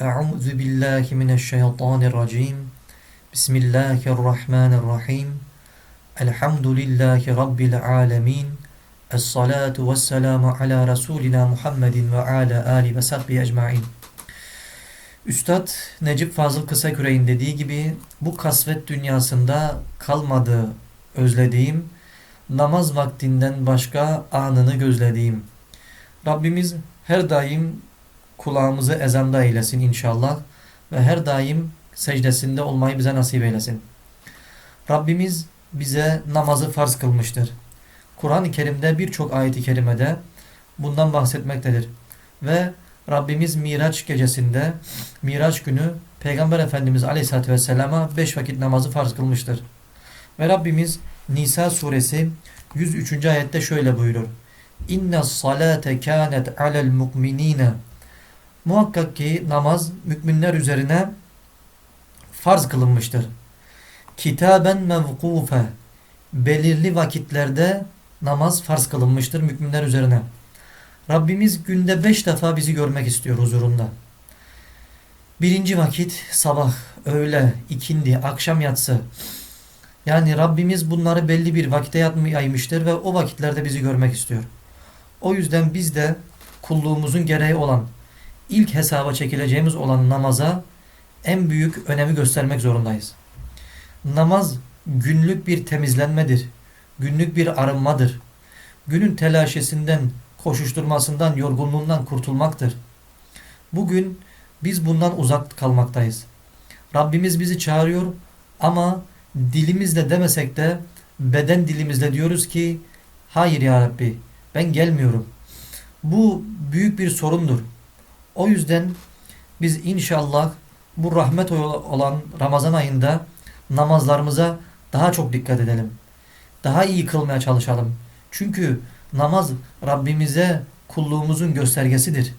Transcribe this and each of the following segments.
Euzu billahi mineşşeytanirracim. Bismillahirrahmanirrahim. Elhamdülillahi rabbil alamin. Essalatu vesselamu ala Resulina Muhammedin ve ala ali ve sahbihi ecmaîn. Üstad Necip Fazıl Kısaküre'nin dediği gibi bu kasvet dünyasında kalmadı özlediğim, namaz vaktinden başka anını gözlediğim. Rabbimiz her daim kulağımızı ezanda eylesin inşallah ve her daim secdesinde olmayı bize nasip eylesin. Rabbimiz bize namazı farz kılmıştır. Kur'an-ı Kerim'de birçok ayet-i kerimede bundan bahsetmektedir. Ve Rabbimiz Miraç gecesinde, Miraç günü Peygamber Efendimiz Aleyhisselatü Vesselam'a beş vakit namazı farz kılmıştır. Ve Rabbimiz Nisa suresi 103. ayette şöyle buyurur. İnne salate kânet alel mu'minine Muhakkak ki namaz müminler üzerine farz kılınmıştır. Kitaben mevkufe belirli vakitlerde namaz farz kılınmıştır müminler üzerine. Rabbimiz günde beş defa bizi görmek istiyor huzurunda. Birinci vakit sabah, öğle, ikindi, akşam yatsı. Yani Rabbimiz bunları belli bir vakite yaymıştır ve o vakitlerde bizi görmek istiyor. O yüzden biz de kulluğumuzun gereği olan ilk hesaba çekileceğimiz olan namaza en büyük önemi göstermek zorundayız. Namaz günlük bir temizlenmedir. Günlük bir arınmadır. Günün telaşesinden, koşuşturmasından, yorgunluğundan kurtulmaktır. Bugün biz bundan uzak kalmaktayız. Rabbimiz bizi çağırıyor ama dilimizle demesek de beden dilimizle diyoruz ki hayır ya Rabbi ben gelmiyorum. Bu büyük bir sorundur. O yüzden biz inşallah bu rahmet olan Ramazan ayında namazlarımıza daha çok dikkat edelim. Daha iyi kılmaya çalışalım. Çünkü namaz Rabbimize kulluğumuzun göstergesidir.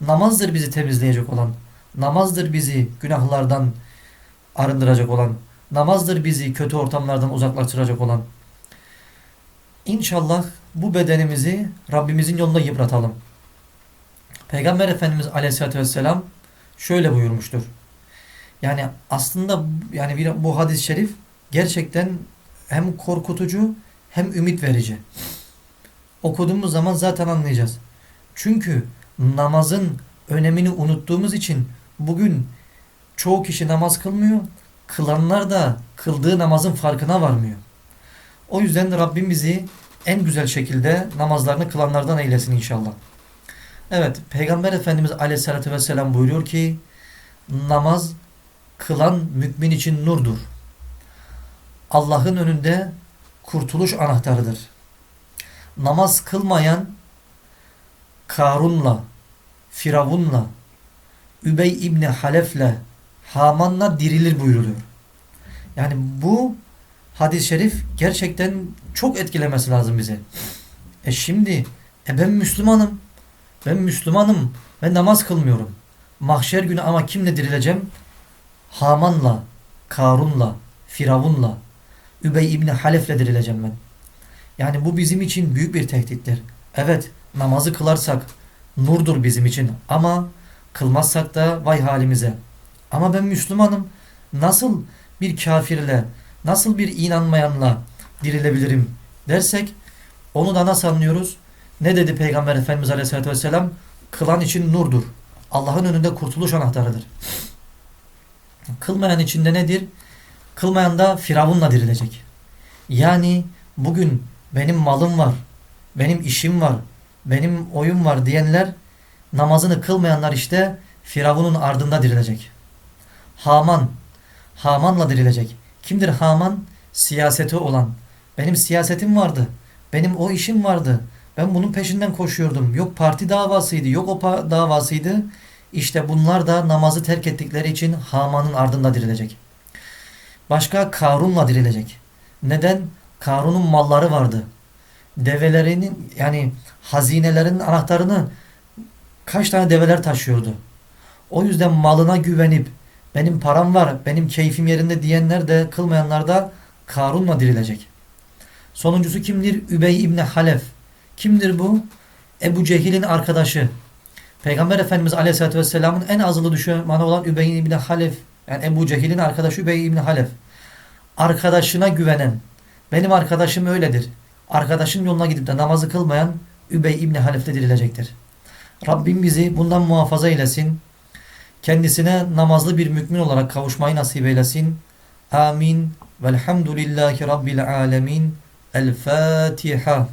Namazdır bizi temizleyecek olan. Namazdır bizi günahlardan arındıracak olan. Namazdır bizi kötü ortamlardan uzaklaştıracak olan. İnşallah bu bedenimizi Rabbimizin yolunda yıpratalım. Peygamber Efendimiz Aleyhisselatü Vesselam şöyle buyurmuştur. Yani aslında yani bu hadis-i şerif gerçekten hem korkutucu hem ümit verici. Okuduğumuz zaman zaten anlayacağız. Çünkü namazın önemini unuttuğumuz için bugün çoğu kişi namaz kılmıyor. Kılanlar da kıldığı namazın farkına varmıyor. O yüzden Rabbim bizi en güzel şekilde namazlarını kılanlardan eylesin inşallah. Evet, Peygamber Efendimiz Aleyhisselatü Vesselam buyuruyor ki namaz kılan mümin için nurdur. Allah'ın önünde kurtuluş anahtarıdır. Namaz kılmayan Karun'la, Firavun'la, Übey İbni Halef'le, Haman'la dirilir buyuruluyor. Yani bu hadis-i şerif gerçekten çok etkilemesi lazım bize. E şimdi e ben Müslümanım. Ben Müslümanım ve namaz kılmıyorum. Mahşer günü ama kimle dirileceğim? Haman'la, Karun'la, Firavun'la, Übey İbni Halef'le dirileceğim ben. Yani bu bizim için büyük bir tehdittir. Evet namazı kılarsak nurdur bizim için ama kılmazsak da vay halimize. Ama ben Müslümanım. Nasıl bir kafirle, nasıl bir inanmayanla dirilebilirim dersek onu da nasıl anlıyoruz? Ne dedi Peygamber Efendimiz Aleyhisselatü Vesselam? Kılan için nurdur. Allah'ın önünde kurtuluş anahtarıdır. Kılmayan içinde nedir? Kılmayan da Firavun'la dirilecek. Yani bugün benim malım var, benim işim var, benim oyum var diyenler namazını kılmayanlar işte Firavun'un ardında dirilecek. Haman, Haman'la dirilecek. Kimdir Haman? Siyaseti olan. Benim siyasetim vardı. Benim o işim vardı. Ben bunun peşinden koşuyordum. Yok parti davasıydı, yok o davasıydı. İşte bunlar da namazı terk ettikleri için Haman'ın ardında dirilecek. Başka Karun'la dirilecek. Neden? Karun'un malları vardı. Develerinin yani hazinelerin anahtarını kaç tane develer taşıyordu. O yüzden malına güvenip benim param var, benim keyfim yerinde diyenler de kılmayanlar da Karun'la dirilecek. Sonuncusu kimdir? Übey İbni Halef. Kimdir bu? Ebu Cehil'in arkadaşı. Peygamber Efendimiz Aleyhisselatü Vesselam'ın en azılı düşmanı olan Übey İbni Halef, yani Ebu Cehil'in arkadaşı Übey İbni Halef. Arkadaşına güvenen, benim arkadaşım öyledir. Arkadaşın yoluna gidip de namazı kılmayan Übey İbni Halef'te dirilecektir. Rabbim bizi bundan muhafaza eylesin. Kendisine namazlı bir mümin olarak kavuşmayı nasip eylesin. Amin. Velhamdülillahi Rabbil alemin. El Fatiha.